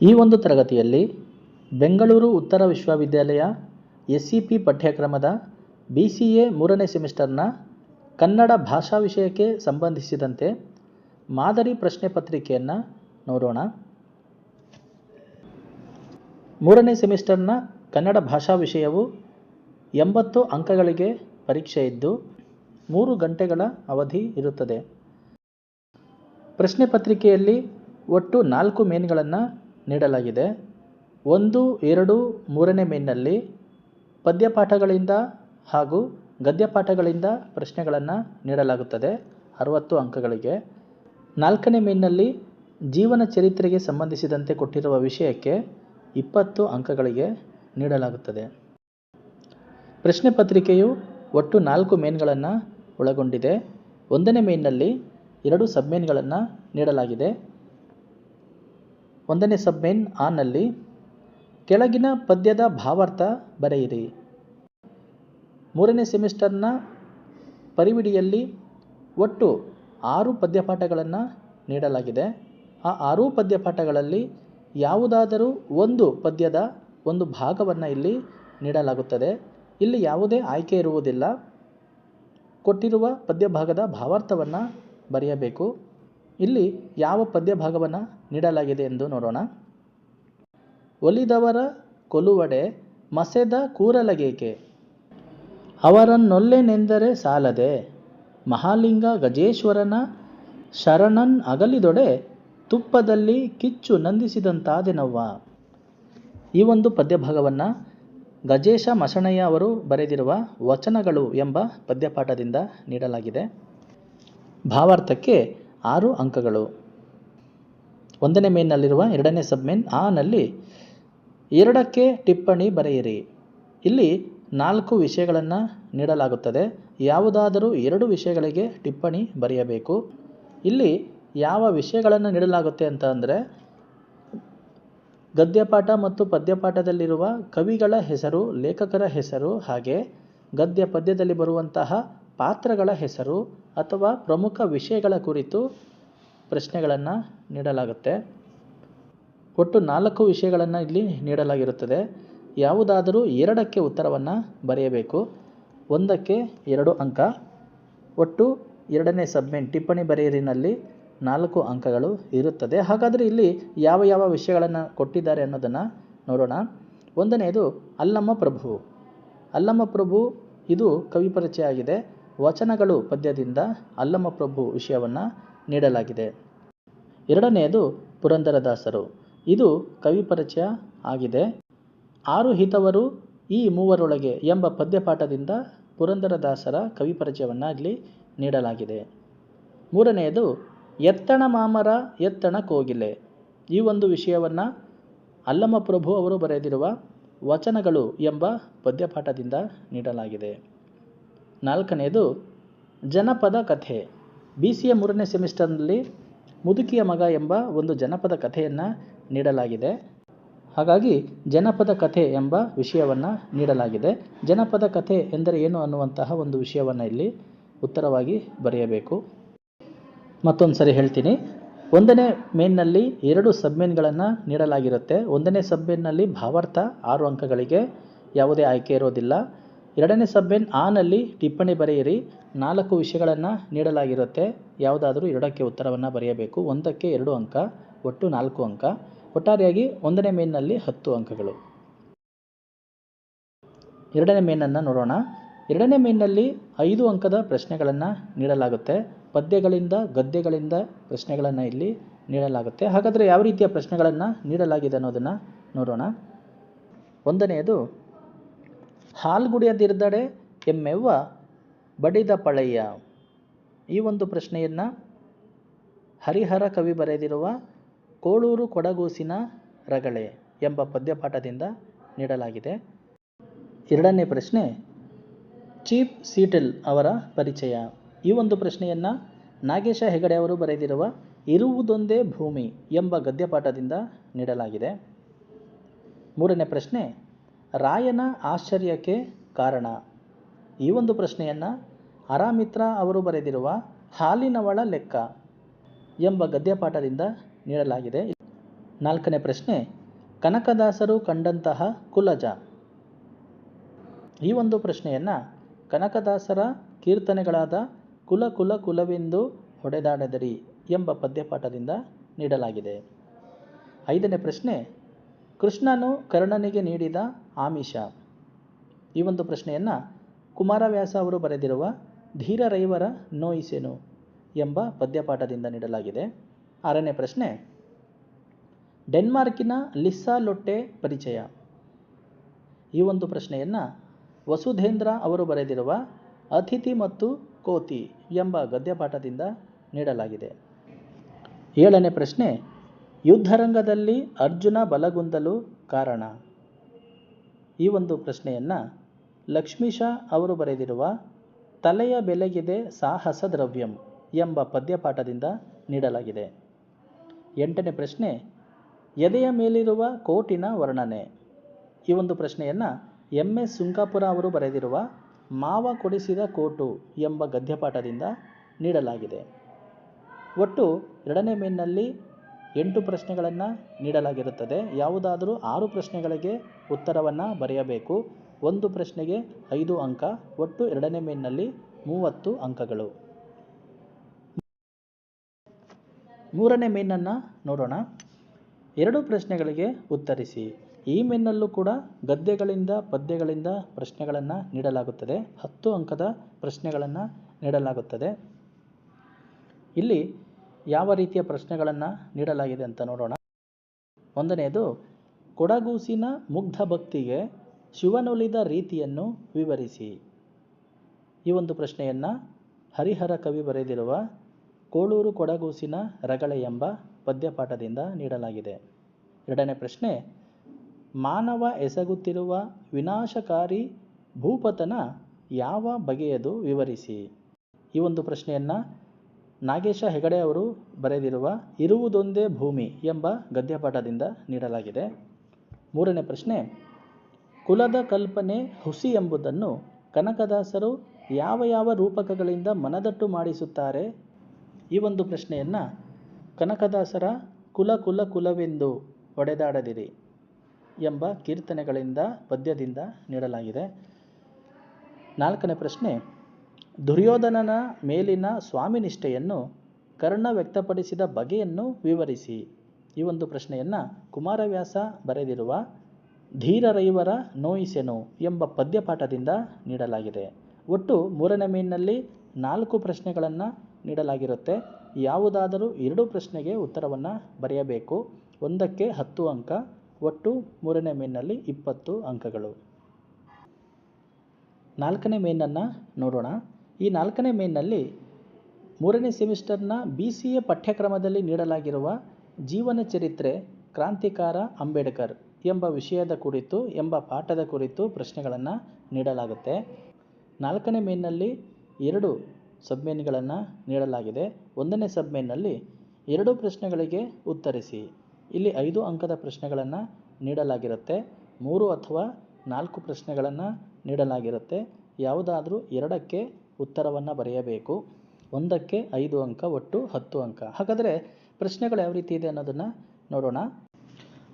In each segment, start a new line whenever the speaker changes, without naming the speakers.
ಈ ಒಂದು ತರಗತಿಯಲ್ಲಿ ಬೆಂಗಳೂರು ಉತ್ತರ ವಿಶ್ವವಿದ್ಯಾಲಯ ಎಸ್ ಸಿ ಪಿ ಪಠ್ಯಕ್ರಮದ ಬಿ ಸಿ ಎ ಮೂರನೇ ಸೆಮಿಸ್ಟರ್ನ ಕನ್ನಡ ಭಾಷಾ ವಿಷಯಕ್ಕೆ ಸಂಬಂಧಿಸಿದಂತೆ ಮಾದರಿ ಪ್ರಶ್ನೆ ಪತ್ರಿಕೆಯನ್ನು ನೋಡೋಣ. ಮೂರನೇ ಸೆಮಿಸ್ಟರ್ನ ಕನ್ನಡ ಭಾಷಾ ವಿಷಯವು ಎಂಬತ್ತು ಅಂಕಗಳಿಗೆ ಪರೀಕ್ಷೆ ಇದ್ದು ಮೂರು ಗಂಟೆಗಳ ಅವಧಿ ಇರುತ್ತದೆ. ಪ್ರಶ್ನೆ ಪತ್ರಿಕೆಯಲ್ಲಿ ಒಟ್ಟು ನಾಲ್ಕು ಮೇನ್ಗಳನ್ನು ನೀಡಲಾಗಿದೆ. ಒಂದು, ಎರಡು, ಮೂರನೇ ಮೇನ್ನಲ್ಲಿ ಪದ್ಯಪಾಠಗಳಿಂದ ಹಾಗೂ ಗದ್ಯಪಾಠಗಳಿಂದ ಪ್ರಶ್ನೆಗಳನ್ನು ನೀಡಲಾಗುತ್ತದೆ. ಅರವತ್ತು ಅಂಕಗಳಿಗೆ. ನಾಲ್ಕನೇ ಮೇನ್ನಲ್ಲಿ ಜೀವನ ಚರಿತ್ರೆಗೆ ಸಂಬಂಧಿಸಿದಂತೆ ಕೊಟ್ಟಿರುವ ವಿಷಯಕ್ಕೆ ಇಪ್ಪತ್ತು ಅಂಕಗಳಿಗೆ ನೀಡಲಾಗುತ್ತದೆ. ಪ್ರಶ್ನೆ ಪತ್ರಿಕೆಯು ಒಟ್ಟು ನಾಲ್ಕು ಮೇನ್ಗಳನ್ನು ಒಳಗೊಂಡಿದೆ. ಒಂದನೇ ಮೇನ್ನಲ್ಲಿ ಎರಡು ಸಬ್ಮೇನ್ಗಳನ್ನು ನೀಡಲಾಗಿದೆ. ಒಂದನೇ ಸಬ್ಮೇನ್ ಆನಲ್ಲಿ ಕೆಳಗಿನ ಪದ್ಯದ ಭಾವಾರ್ಥ ಬರೆಯಿರಿ. ಮೂರನೇ ಸೆಮಿಸ್ಟರ್ನ ಪರಿವಿಡಿಯಲ್ಲಿ ಒಟ್ಟು ಆರು ಪದ್ಯಪಾಠಗಳನ್ನು ನೀಡಲಾಗಿದೆ. ಆ ಆರೂ ಪದ್ಯಪಾಠಗಳಲ್ಲಿ ಯಾವುದಾದರೂ ಒಂದು ಪದ್ಯದ ಒಂದು ಭಾಗವನ್ನು ಇಲ್ಲಿ ನೀಡಲಾಗುತ್ತದೆ. ಇಲ್ಲಿ ಯಾವುದೇ ಆಯ್ಕೆ ಇರುವುದಿಲ್ಲ. ಕೊಟ್ಟಿರುವ ಪದ್ಯಭಾಗದ ಭಾವಾರ್ಥವನ್ನು ಬರೆಯಬೇಕು. ಇಲ್ಲಿ ಯಾವ ಪದ್ಯಭಾಗವನ್ನು ನೀಡಲಾಗಿದೆ ಎಂದು ನೋಡೋಣ. ಒಲಿದವರ ಕೊಲುವಡೆ ಮಸೆದ ಕೂರಲಗೇಕೆ? ಅವರನ್ನೊಲ್ಲೆನೆಂದರೆ ಸಾಲದೆ? ಮಹಾಲಿಂಗ ಗಜೇಶ್ವರನ ಶರಣನ್ ಅಗಲಿದೊಡೆ ತುಪ್ಪದಲ್ಲಿ ಕಿಚ್ಚು ನಂದಿಸಿದಂತಾದೆನವ್ವ? ಈ ಒಂದು ಪದ್ಯಭಾಗವನ್ನು ಗಜೇಶ ಮಸಣಯ್ಯ ಅವರು ಬರೆದಿರುವ ವಚನಗಳು ಎಂಬ ಪದ್ಯಪಾಠದಿಂದ ನೀಡಲಾಗಿದೆ. ಭಾವಾರ್ಥಕ್ಕೆ ಆರು ಅಂಕಗಳು. ಒಂದನೇ ಮೇನ್ನಲ್ಲಿರುವ ಎರಡನೇ ಸಬ್ಮೇನ್ ಆನಲ್ಲಿ ಎರಡಕ್ಕೆ ಟಿಪ್ಪಣಿ ಬರೆಯಿರಿ. ಇಲ್ಲಿ ನಾಲ್ಕು ವಿಷಯಗಳನ್ನು ನೀಡಲಾಗುತ್ತದೆ. ಯಾವುದಾದರೂ ಎರಡು ವಿಷಯಗಳಿಗೆ ಟಿಪ್ಪಣಿ ಬರೆಯಬೇಕು. ಇಲ್ಲಿ ಯಾವ ವಿಷಯಗಳನ್ನು ನೀಡಲಾಗುತ್ತೆ ಅಂತ ಅಂದರೆ, ಗದ್ಯಪಾಠ ಮತ್ತು ಪದ್ಯಪಾಠದಲ್ಲಿರುವ ಕವಿಗಳ ಹೆಸರು, ಲೇಖಕರ ಹೆಸರು, ಹಾಗೆ ಗದ್ಯ ಪದ್ಯದಲ್ಲಿ ಬರುವಂತಹ ಪಾತ್ರಗಳ ಹೆಸರು ಅಥವಾ ಪ್ರಮುಖ ವಿಷಯಗಳ ಕುರಿತು ಪ್ರಶ್ನೆಗಳನ್ನು ನೀಡಲಾಗುತ್ತೆ. ಒಟ್ಟು ನಾಲ್ಕು ವಿಷಯಗಳನ್ನು ಇಲ್ಲಿ ನೀಡಲಾಗಿರುತ್ತದೆ. ಯಾವುದಾದರೂ ಎರಡಕ್ಕೆ ಉತ್ತರವನ್ನು ಬರೆಯಬೇಕು. ಒಂದಕ್ಕೆ ಎರಡು ಅಂಕ. ಒಟ್ಟು ಎರಡನೇ ಸಬ್ಮೆನ್ ಟಿಪ್ಪಣಿ ಬರೆಯರಿನಲ್ಲಿ ನಾಲ್ಕು ಅಂಕಗಳು ಇರುತ್ತದೆ. ಹಾಗಾದರೆ ಇಲ್ಲಿ ಯಾವ ಯಾವ ವಿಷಯಗಳನ್ನು ಕೊಟ್ಟಿದ್ದಾರೆ ಅನ್ನೋದನ್ನು ನೋಡೋಣ. ಒಂದನೆಯದು ಅಲ್ಲಮ್ಮ ಪ್ರಭು. ಅಲ್ಲಮ್ಮ ಪ್ರಭು, ಇದು ಕವಿ ಪರಿಚಯ ಆಗಿದೆ. ವಚನಗಳು ಪದ್ಯದಿಂದ ಅಲ್ಲಮ್ಮ ಪ್ರಭು ವಿಷಯವನ್ನು ನೀಡಲಾಗಿದೆ. ಎರಡನೆಯದು ಪುರಂದರದಾಸರು. ಇದು ಕವಿ ಪರಿಚಯ ಆಗಿದೆ. ಆರು ಹಿತವರು ಈ ಮೂವರೊಳಗೆ ಎಂಬ ಪದ್ಯಪಾಠದಿಂದ ಪುರಂದರದಾಸರ ಕವಿ ಪರಿಚಯವನ್ನು ನೀಡಲಾಗಿದೆ. ಮೂರನೆಯದು, ಎತ್ತಣ ಮಾಮರ ಎತ್ತಣ ಕೋಗಿಲೆ. ಈ ಒಂದು ವಿಷಯವನ್ನು ಅಲ್ಲಮ್ಮ ಪ್ರಭು ಅವರು ಬರೆದಿರುವ ವಚನಗಳು ಎಂಬ ಪದ್ಯಪಾಠದಿಂದ ನೀಡಲಾಗಿದೆ. ನಾಲ್ಕನೆಯದು, ಜನಪದ ಕಥೆ. ಬಿ ಸಿ ಎ ಮೂರನೇ ಸೆಮಿಸ್ಟರ್ನಲ್ಲಿ ಮುದುಕಿಯ ಮಗ ಎಂಬ ಒಂದು ಜನಪದ ಕಥೆಯನ್ನು ನೀಡಲಾಗಿದೆ. ಹಾಗಾಗಿ ಜನಪದ ಕಥೆ ಎಂಬ ವಿಷಯವನ್ನು ನೀಡಲಾಗಿದೆ. ಜನಪದ ಕಥೆ ಎಂದರೆ ಏನು ಅನ್ನುವಂತಹ ಒಂದು ವಿಷಯವನ್ನು ಇಲ್ಲಿ ಉತ್ತರವಾಗಿ ಬರೆಯಬೇಕು. ಮತ್ತೊಂದು ಸರಿ ಹೇಳ್ತೀನಿ. ಒಂದನೇ ಮೇನ್ನಲ್ಲಿ ಎರಡು ಸಬ್ಮೇನ್ಗಳನ್ನು ನೀಡಲಾಗಿರುತ್ತೆ. ಒಂದನೇ ಸಬ್ಮೇನ್ನಲ್ಲಿ ಭಾವಾರ್ಥ ಆರು ಅಂಕಗಳಿಗೆ ಯಾವುದೇ ಆಯ್ಕೆ ಇರೋದಿಲ್ಲ. ಎರಡನೇ ಸಬ್ಮೇನ್ ಆನಲ್ಲಿ ಟಿಪ್ಪಣಿ ಬರೆಯಿರಿ. ನಾಲ್ಕು ವಿಷಯಗಳನ್ನು ನೀಡಲಾಗಿರುತ್ತೆ. ಯಾವುದಾದರೂ ಎರಡಕ್ಕೆ ಉತ್ತರವನ್ನು ಬರೆಯಬೇಕು. ಒಂದಕ್ಕೆ ಎರಡು ಅಂಕ, ಒಟ್ಟು ನಾಲ್ಕು ಅಂಕ. ಒಟ್ಟಾರೆಯಾಗಿ ಒಂದನೇ ಮೇನ್ನಲ್ಲಿ ಹತ್ತು ಅಂಕಗಳು. ಎರಡನೇ ಮೇನನ್ನು ನೋಡೋಣ. ಎರಡನೇ ಮೇನ್ನಲ್ಲಿ ಐದು ಅಂಕದ ಪ್ರಶ್ನೆಗಳನ್ನು ನೀಡಲಾಗುತ್ತೆ. ಪದ್ಯಗಳಿಂದ, ಗದ್ಯಗಳಿಂದ ಪ್ರಶ್ನೆಗಳನ್ನು ಇಲ್ಲಿ ನೀಡಲಾಗುತ್ತೆ. ಹಾಗಾದರೆ ಯಾವ ರೀತಿಯ ಪ್ರಶ್ನೆಗಳನ್ನು ನೀಡಲಾಗಿದೆ ಅನ್ನೋದನ್ನು ನೋಡೋಣ. ಒಂದನೆಯದು ಹಾಲ್ಗುಡಿಯದಿರ್ದಡೆ ಎಮ್ಮೆವ್ವ ಬಡಿದ ಪಳೆಯ ಈ ಒಂದು ಪ್ರಶ್ನೆಯನ್ನು ಹರಿಹರ ಕವಿ ಬರೆದಿರುವ ಕೋಳೂರು ಕೊಡಗೂಸಿನ ರಗಳೆ ಎಂಬ ಪದ್ಯಪಾಠದಿಂದ ನೀಡಲಾಗಿದೆ. ಎರಡನೇ ಪ್ರಶ್ನೆ, ಚೀಪ್ ಸೀಟೆಲ್ ಅವರ ಪರಿಚಯ. ಈ ಒಂದು ಪ್ರಶ್ನೆಯನ್ನು ನಾಗೇಶ ಹೆಗಡೆ ಅವರು ಬರೆದಿರುವ ಇರುವುದೊಂದೇ ಭೂಮಿ ಎಂಬ ಗದ್ಯಪಾಠದಿಂದ ನೀಡಲಾಗಿದೆ. ಮೂರನೇ ಪ್ರಶ್ನೆ, ರಾಯನ ಆಶ್ಚರ್ಯಕ್ಕೆ ಕಾರಣ? ಈ ಒಂದು ಪ್ರಶ್ನೆಯನ್ನು ಅರಾಮಿತ್ರ ಅವರು ಬರೆದಿರುವ ಹಾಲಿನವಳ ಲೆಕ್ಕ ಎಂಬ ಗದ್ಯಪಾಠದಿಂದ ನೀಡಲಾಗಿದೆ. ನಾಲ್ಕನೇ ಪ್ರಶ್ನೆ, ಕನಕದಾಸರು ಕಂಡಂತಹ ಕುಲಜ. ಈ ಒಂದು ಪ್ರಶ್ನೆಯನ್ನು ಕನಕದಾಸರ ಕೀರ್ತನೆಗಳಾದ ಕುಲ ಕುಲ ಕುಲವೆಂದು ಹೊಡೆದಾಡದಿರಿ ಎಂಬ ಪದ್ಯಪಾಠದಿಂದ ನೀಡಲಾಗಿದೆ. ಐದನೇ ಪ್ರಶ್ನೆ, ಕೃಷ್ಣನು ಕರ್ಣನಿಗೆ ನೀಡಿದ ಆಮಿಷ. ಈ ಒಂದು ಪ್ರಶ್ನೆಯನ್ನು ಕುಮಾರವ್ಯಾಸ ಅವರು ಬರೆದಿರುವ ಧೀರರೈವರ ನೋಯಿಸೆನು ಎಂಬ ಪದ್ಯಪಾಠದಿಂದ ನೀಡಲಾಗಿದೆ. ಆರನೇ ಪ್ರಶ್ನೆ, ಡೆನ್ಮಾರ್ಕಿನ ಲಿಸ್ಸಾ ಲೊಟ್ಟೆ ಪರಿಚಯ? ಈ ಒಂದು ಪ್ರಶ್ನೆಯನ್ನು ವಸುಧೇಂದ್ರ ಅವರು ಬರೆದಿರುವ ಅತಿಥಿ ಮತ್ತು ಕೋತಿ ಎಂಬ ಗದ್ಯಪಾಠದಿಂದ ನೀಡಲಾಗಿದೆ. ಏಳನೇ ಪ್ರಶ್ನೆ, ಯುದ್ಧರಂಗದಲ್ಲಿ ಅರ್ಜುನ ಬಲಗುಂದಲು ಕಾರಣ? ಈ ಒಂದು ಪ್ರಶ್ನೆಯನ್ನು ಲಕ್ಷ್ಮೀಶ ಅವರು ಬರೆದಿರುವ ತಲೆಯ ಬೆಲೆಗಿದೆ ಸಾಹಸ ದ್ರವ್ಯಂ ಎಂಬ ಪದ್ಯಪಾಠದಿಂದ ನೀಡಲಾಗಿದೆ. ಎಂಟನೇ ಪ್ರಶ್ನೆ, ಎದೆಯ ಮೇಲಿರುವ ಕೋಟಿನ ವರ್ಣನೆ? ಈ ಒಂದು ಪ್ರಶ್ನೆಯನ್ನು ಎಂ. ಎಸ್. ಸುಂಕಾಪುರ ಅವರು ಬರೆದಿರುವ ಮಾವ ಕೊಡಿಸಿದ ಕೋಟು ಎಂಬ ಗದ್ಯಪಾಠದಿಂದ ನೀಡಲಾಗಿದೆ. ಒಟ್ಟು ಎರಡನೇ ಮೇನ್ನಲ್ಲಿ ಎಂಟು ಪ್ರಶ್ನೆಗಳನ್ನು ನೀಡಲಾಗಿರುತ್ತದೆ. ಯಾವುದಾದರೂ ಆರು ಪ್ರಶ್ನೆಗಳಿಗೆ ಉತ್ತರವನ್ನು ಬರೆಯಬೇಕು. ಒಂದು ಪ್ರಶ್ನೆಗೆ ಐದು ಅಂಕ, ಒಟ್ಟು ಎರಡನೇ ಮೇನ್ನಲ್ಲಿ ಮೂವತ್ತು ಅಂಕಗಳು. ಮೂರನೇ ಮೇನನ್ನು ನೋಡೋಣ. ಎರಡು ಪ್ರಶ್ನೆಗಳಿಗೆ ಉತ್ತರಿಸಿ. ಈ ಮೇನ್ನಲ್ಲೂ ಕೂಡ ಗದ್ಯಗಳಿಂದ ಪದ್ಯಗಳಿಂದ ಪ್ರಶ್ನೆಗಳನ್ನು ನೀಡಲಾಗುತ್ತದೆ. ಹತ್ತು ಅಂಕದ ಪ್ರಶ್ನೆಗಳನ್ನು ನೀಡಲಾಗುತ್ತದೆ. ಇಲ್ಲಿ ಯಾವ ರೀತಿಯ ಪ್ರಶ್ನೆಗಳನ್ನು ನೀಡಲಾಗಿದೆ ಅಂತ ನೋಡೋಣ. ಒಂದನೆಯದು, ಕೊಡಗೂಸಿನ ಮುಗ್ಧ ಭಕ್ತಿಗೆ ಶಿವನೊಲಿದ ರೀತಿಯನ್ನು ವಿವರಿಸಿ. ಈ ಒಂದು ಪ್ರಶ್ನೆಯನ್ನು ಹರಿಹರ ಕವಿ ಬರೆದಿರುವ ಕೋಳೂರು ಕೊಡಗೂಸಿನ ರಗಳೆ ಎಂಬ ಪದ್ಯಪಾಠದಿಂದ ನೀಡಲಾಗಿದೆ. ಎರಡನೇ ಪ್ರಶ್ನೆ, ಮಾನವ ಎಸಗುತ್ತಿರುವ ವಿನಾಶಕಾರಿ ಭೂಪತನ ಯಾವ ಬಗೆಯದು ವಿವರಿಸಿ. ಈ ಒಂದು ಪ್ರಶ್ನೆಯನ್ನು ನಾಗೇಶ ಹೆಗಡೆ ಅವರು ಬರೆದಿರುವ ಇರುವುದೊಂದೇ ಭೂಮಿ ಎಂಬ ಗದ್ಯಪಾಠದಿಂದ ನೀಡಲಾಗಿದೆ. ಮೂರನೇ ಪ್ರಶ್ನೆ ಕುಲದ ಕಲ್ಪನೆ ಹುಸಿ ಎಂಬುದನ್ನು ಕನಕದಾಸರು ಯಾವ ಯಾವ ರೂಪಕಗಳಿಂದ ಮನದಟ್ಟು ಮಾಡಿಸುತ್ತಾರೆ? ಈ ಒಂದು ಪ್ರಶ್ನೆಯನ್ನು ಕನಕದಾಸರ ಕುಲ ಕುಲ ಕುಲವೆಂದು ಒಡೆದಾಡದಿರಿ ಎಂಬ ಕೀರ್ತನೆಗಳಿಂದ, ಪದ್ಯದಿಂದ ನೀಡಲಾಗಿದೆ. ನಾಲ್ಕನೇ ಪ್ರಶ್ನೆ, ದುರ್ಯೋಧನನ ಮೇಲಿನ ಸ್ವಾಮಿನಿಷ್ಠೆಯನ್ನು ಕರ್ಣ ವ್ಯಕ್ತಪಡಿಸಿದ ಬಗೆಯನ್ನು ವಿವರಿಸಿ. ಈ ಒಂದು ಪ್ರಶ್ನೆಯನ್ನು ಕುಮಾರವ್ಯಾಸ ಬರೆದಿರುವ ಧೀರರೈವರ ನೋಯಿಸೆನು ಎಂಬ ಪದ್ಯಪಾಠದಿಂದ ನೀಡಲಾಗಿದೆ. ಒಟ್ಟು ಮೂರನೇ ಮೇನ್ನಲ್ಲಿ ನಾಲ್ಕು ಪ್ರಶ್ನೆಗಳನ್ನು ನೀಡಲಾಗಿರುತ್ತೆ. ಯಾವುದಾದರೂ ಎರಡು ಪ್ರಶ್ನೆಗೆ ಉತ್ತರವನ್ನು ಬರೆಯಬೇಕು. ಒಂದಕ್ಕೆ ಹತ್ತು ಅಂಕ, ಒಟ್ಟು ಮೂರನೇ ಮೇನ್ನಲ್ಲಿ ಇಪ್ಪತ್ತು ಅಂಕಗಳು. ನಾಲ್ಕನೇ ಮೇನನ್ನು ನೋಡೋಣ. ಈ ನಾಲ್ಕನೇ ಮೇನ್ನಲ್ಲಿ ಮೂರನೇ ಸೆಮಿಸ್ಟರ್ನ ಬಿ ಸಿ ಎ ಪಠ್ಯಕ್ರಮದಲ್ಲಿ ನೀಡಲಾಗಿರುವ ಜೀವನ ಚರಿತ್ರೆ ಕ್ರಾಂತಿಕಾರ ಅಂಬೇಡ್ಕರ್ ಎಂಬ ವಿಷಯದ ಕುರಿತು, ಎಂಬ ಪಾಠದ ಕುರಿತು ಪ್ರಶ್ನೆಗಳನ್ನು ನೀಡಲಾಗುತ್ತೆ. ನಾಲ್ಕನೇ ಮೇನ್ನಲ್ಲಿ ಎರಡು ಸಬ್ಮೇನ್ಗಳನ್ನು ನೀಡಲಾಗಿದೆ. ಒಂದನೇ ಸಬ್ಮೇನ್ನಲ್ಲಿ ಎರಡು ಪ್ರಶ್ನೆಗಳಿಗೆ ಉತ್ತರಿಸಿ. ಇಲ್ಲಿ ಐದು ಅಂಕದ ಪ್ರಶ್ನೆಗಳನ್ನು ನೀಡಲಾಗಿರುತ್ತೆ. ಮೂರು ಅಥವಾ ನಾಲ್ಕು ಪ್ರಶ್ನೆಗಳನ್ನು ನೀಡಲಾಗಿರುತ್ತೆ. ಯಾವುದಾದರೂ ಎರಡಕ್ಕೆ ಉತ್ತರವನ್ನು ಬರೆಯಬೇಕು. ಒಂದಕ್ಕೆ ಐದು ಅಂಕ, ಒಟ್ಟು ಹತ್ತು ಅಂಕ. ಹಾಗಾದರೆ ಪ್ರಶ್ನೆಗಳು ಯಾವ ರೀತಿ ಇದೆ ಅನ್ನೋದನ್ನು ನೋಡೋಣ.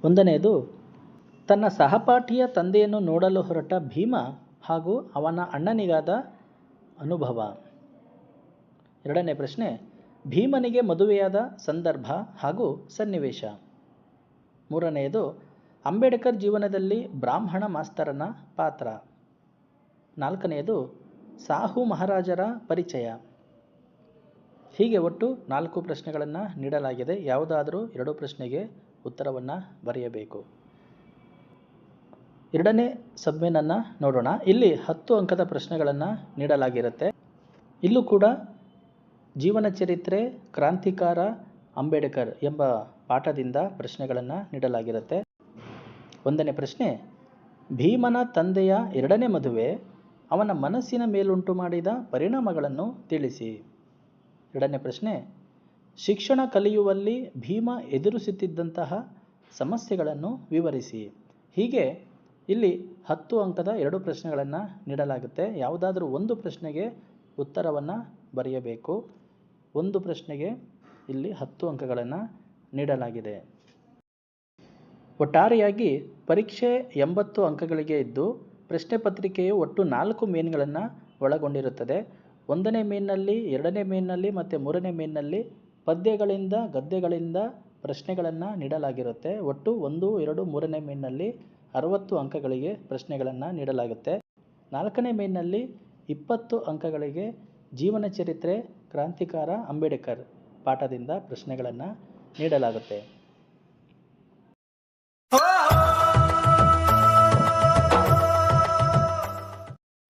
ಒಂದನೆಯದು ತನ್ನ ಸಹಪಾಠಿಯ ತಂದೆಯನ್ನು ನೋಡಲು ಹೊರಟ ಭೀಮ ಹಾಗೂ ಅವನ ಅಣ್ಣನಿಗಾದ ಅನುಭವ. ಎರಡನೇ ಪ್ರಶ್ನೆ, ಭೀಮನಿಗೆ ಮದುವೆಯಾದ ಸಂದರ್ಭ ಹಾಗೂ ಸನ್ನಿವೇಶ. ಮೂರನೆಯದು, ಅಂಬೇಡ್ಕರ್ ಜೀವನದಲ್ಲಿ ಬ್ರಾಹ್ಮಣ ಮಾಸ್ತರನ ಪಾತ್ರ. ನಾಲ್ಕನೆಯದು, ಸಾಹು ಮಹಾರಾಜರ ಪರಿಚಯ. ಹೀಗೆ ಒಟ್ಟು ನಾಲ್ಕು ಪ್ರಶ್ನೆಗಳನ್ನು ನೀಡಲಾಗಿದೆ. ಯಾವುದಾದರೂ ಎರಡು ಪ್ರಶ್ನೆಗೆ ಉತ್ತರವನ್ನು ಬರೆಯಬೇಕು. ಎರಡನೇ ಸಬ್ಮೆನನ್ನು ನೋಡೋಣ. ಇಲ್ಲಿ ಹತ್ತು ಅಂಕದ ಪ್ರಶ್ನೆಗಳನ್ನು ನೀಡಲಾಗಿರುತ್ತೆ. ಇಲ್ಲೂ ಕೂಡ ಜೀವನ ಚರಿತ್ರೆ, ಕ್ರಾಂತಿಕಾರ, ಅಂಬೇಡ್ಕರ್ ಎಂಬ ಪಾಠದಿಂದ ಪ್ರಶ್ನೆಗಳನ್ನು ನೀಡಲಾಗಿರುತ್ತೆ. ಒಂದನೇ ಪ್ರಶ್ನೆ, ಭೀಮನ ತಂದೆಯ ಎರಡನೇ ಮದುವೆ ಅವನ ಮನಸ್ಸಿನ ಮೇಲುಂಟು ಮಾಡಿದ ಪರಿಣಾಮಗಳನ್ನು ತಿಳಿಸಿ. ಎರಡನೇ ಪ್ರಶ್ನೆ, ಶಿಕ್ಷಣ ಕಲಿಯುವಲ್ಲಿ ಭೀಮ ಎದುರಿಸುತ್ತಿದ್ದಂತಹ ಸಮಸ್ಯೆಗಳನ್ನು ವಿವರಿಸಿ. ಹೀಗೆ ಇಲ್ಲಿ ಹತ್ತು ಅಂಕದ ಎರಡು ಪ್ರಶ್ನೆಗಳನ್ನು ನೀಡಲಾಗುತ್ತೆ. ಯಾವುದಾದ್ರೂ ಒಂದು ಪ್ರಶ್ನೆಗೆ ಉತ್ತರವನ್ನು ಬರೆಯಬೇಕು. ಒಂದು ಪ್ರಶ್ನೆಗೆ ಇಲ್ಲಿ ಹತ್ತು ಅಂಕಗಳನ್ನು ನೀಡಲಾಗಿದೆ. ಒಟ್ಟಾರೆಯಾಗಿ ಪರೀಕ್ಷೆ ಎಂಬತ್ತು ಅಂಕಗಳಿಗೆ ಇದ್ದು ಪ್ರಶ್ನೆ ಪತ್ರಿಕೆಯು ಒಟ್ಟು ನಾಲ್ಕು ಮೇನ್ಗಳನ್ನು ಒಳಗೊಂಡಿರುತ್ತದೆ. ಒಂದನೇ ಮೇನ್ನಲ್ಲಿ, ಎರಡನೇ ಮೇನ್ನಲ್ಲಿ ಮತ್ತು ಮೂರನೇ ಮೇನ್ನಲ್ಲಿ ಪದ್ಯಗಳಿಂದ, ಗದ್ಯಗಳಿಂದ ಪ್ರಶ್ನೆಗಳನ್ನು ನೀಡಲಾಗಿರುತ್ತೆ. ಒಟ್ಟು ಒಂದು, ಎರಡು, ಮೂರನೇ ಮೇನ್ನಲ್ಲಿ ಅರವತ್ತು ಅಂಕಗಳಿಗೆ ಪ್ರಶ್ನೆಗಳನ್ನು ನೀಡಲಾಗುತ್ತೆ. ನಾಲ್ಕನೇ ಮೇನ್ನಲ್ಲಿ ಇಪ್ಪತ್ತು ಅಂಕಗಳಿಗೆ ಜೀವನ ಚರಿತ್ರೆ, ಕ್ರಾಂತಿಕಾರ ಅಂಬೇಡ್ಕರ್ ಪಾಠದಿಂದ ಪ್ರಶ್ನೆಗಳನ್ನು ನೀಡಲಾಗುತ್ತೆ.